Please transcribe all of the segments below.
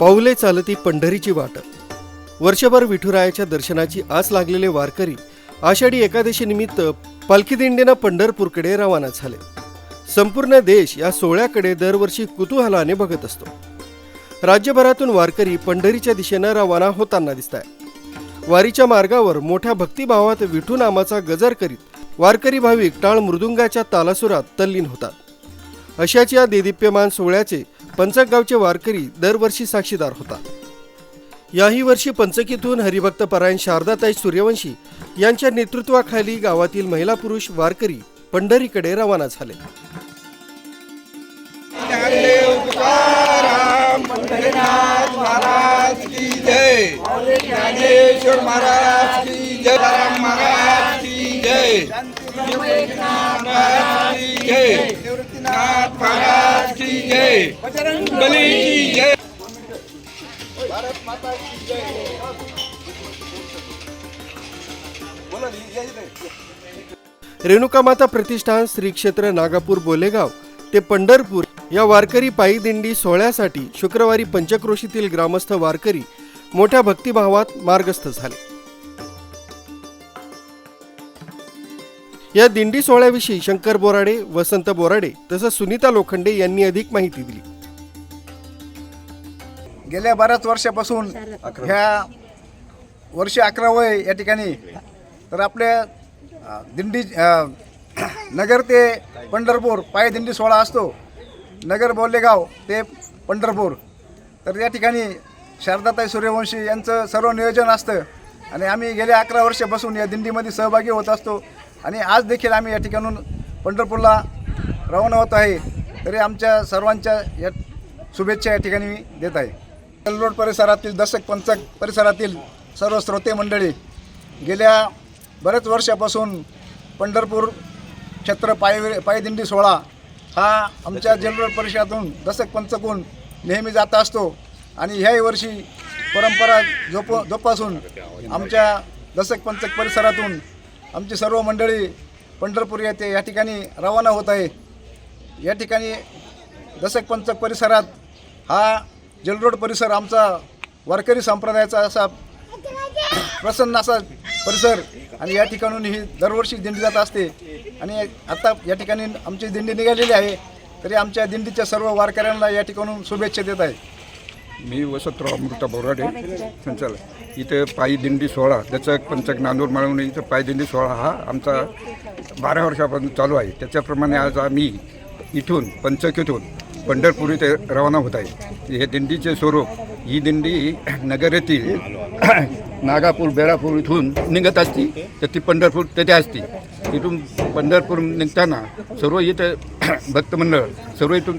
पाऊले चालती पंढरीची वाट. वर्षभर विठुरायाच्या दर्शनाची आस लागलेले वारकरी आषाढी एकादशीनिमित्त पालखी दिंडीनं पंढरपूरकडे रवाना झाले. संपूर्ण देश या सोहळ्याकडे दरवर्षी कुतूहलाने बघत असतो. राज्यभरातून वारकरी पंढरीच्या दिशेनं रवाना होताना दिसत आहे वारीच्या मार्गावर मोठ्या भक्तिभावात विठू नामाचा गजर करीत वारकरी भाविक टाळ मृदुंगाच्या तालासुरात तल्लीन होतात. अशाच या देदीप्यमान सोहळ्याचे पंचकगावचे वारकरी दरवर्षी साक्षीदार होता याही वर्षी पंचकीतून हरिभक्त परायण शारदाताई सूर्यवंशी यांच्या नेतृत्वाखाली गावातील महिला पुरुष वारकरी पंढरीकडे रवाना झाले. महाराज की जय। बजरंग की जय की जय जय जय बली की जय। भारत माता की जय बोला प्रतिष्ठान श्री क्षेत्र नागापूर बोलेगाव ते पंढरपूर या वारकरी पायी दिंडी सोहळ्यासाठी शुक्रवारी पंचक्रोशीतील ग्रामस्थ वारकरी मोठ्या भक्तिभावात मार्गस्थ झाले. या दिंडी सोहळ्याविषयी शंकर बोराडे वसंत बोराडे तसंच सुनीता लोखंडे यांनी अधिक माहिती दिली. गेल्या बऱ्याच वर्षापासून ह्या वर्ष अकरा वय या ठिकाणी. तर आपल्या दिंडी नगर ते पंढरपूर पाय दिंडी सोहळा असतो. नगर बोल्लेगाव ते पंढरपूर. तर या ठिकाणी शारदाताई सूर्यवंशी यांचं सर्व नियोजन असतं. आणि आम्ही गेल्या अकरा वर्षापासून या दिंडीमध्ये सहभागी होत असतो. आणि आज देखील आम्ही या ठिकाणून पंढरपूरला रवाना होत आहे. तरी आमच्या सर्वांच्या या शुभेच्छा या ठिकाणी मी देत आहे. कलरोड परिसरातील दशक पंचक परिसरातील सर्व श्रोते मंडळी गेल्या बरेच वर्षापासून पंढरपूर क्षेत्र पायी पायदिंडी सोहळा हा आमच्या जेलरोड परिसरातून दशक पंचकून नेहमी जात असतो. आणि ह्याही वर्षी परंपरा जोप जोपासून आमच्या दशक पंचक परिसरातून आमची सर्व मंडळी पंढरपूर येथे या ठिकाणी रवाना होत आहे. या ठिकाणी दशक पंचक परिसरात हा जलरोड परिसर आमचा वारकरी संप्रदायाचा असा प्रसन्न असा परिसर आणि या ठिकाणून ही दरवर्षी दिंडी जात असते. आणि आता या ठिकाणी आमची दिंडी निघालेली आहे. तरी आमच्या दिंडीच्या सर्व वारकऱ्यांना या ठिकाणून शुभेच्छा देत आहे. मी वसंतराव अमृता बोराडे संचालक. इथे पायीदिंडी सोहळा दचक पंचक नांदूर माळवणी इथं पायदिंडी सोहळा हा आमचा बारा वर्षापासून चालू आहे. त्याच्याप्रमाणे आज आम्ही इथून पंचक इथून पंढरपूर इथे रवाना होत आहे. हे दिंडीचे स्वरूप ही दिंडी नगर येथील नागापूर बेळापूर इथून निघत असती. तर ती पंढरपूर तेथे असती. इथून पंढरपूर निघताना सर्व इथे भक्तमंडळ सर्व इथून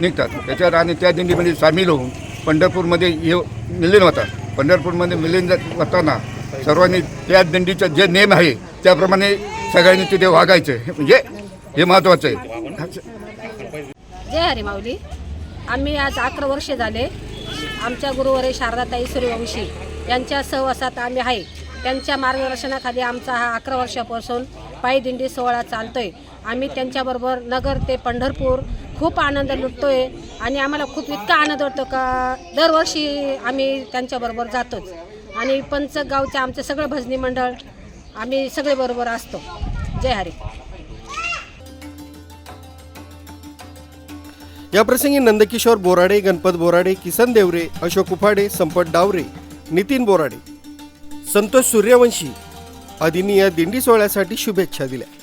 निघतात. त्याच्यात आणि त्या दिंडीमध्ये सामील होऊन पंढरपूरमध्ये ये मिलन होतात पंढरपूरमध्ये मिलन होताना सर्वांनी त्या दिंडीचं जे नेम आहे त्याप्रमाणे सगळ्यांनी तिथे वागायचं. हे- म्हणजे हे महत्त्वाचं आहे. जय हरी माऊली. आम्ही आज अकरा वर्षे झाले आमच्या गुरुवारी शारदाताई सूर्यवंशी यांच्या सहवासात आम्ही आहे. त्यांच्या मार्गदर्शनाखाली आमचा हा अकरा वर्षापासून पायी दिंडी सोहळा चालतोय. आम्ही त्यांच्याबरोबर नगर ते पंढरपूर खूप आनंद लुटतोय आणि आम्हाला खूप इतका आनंद वाटतो का दरवर्षी आम्ही त्यांच्याबरोबर जातोच. आणि पंचगावचे आमचे सगळं भजनी मंडळ आम्ही सगळे बरोबर असतो. जय हरी. या प्रसंगी नंदकिशोर बोराडे गणपत बोराडे किसन देवरे अशोक उफाडे संपत डावरे नितीन बोराडे संतोष सूर्यवंशी आदींनी या दिंडी सोहळ्यासाठी शुभेच्छा दिल्या.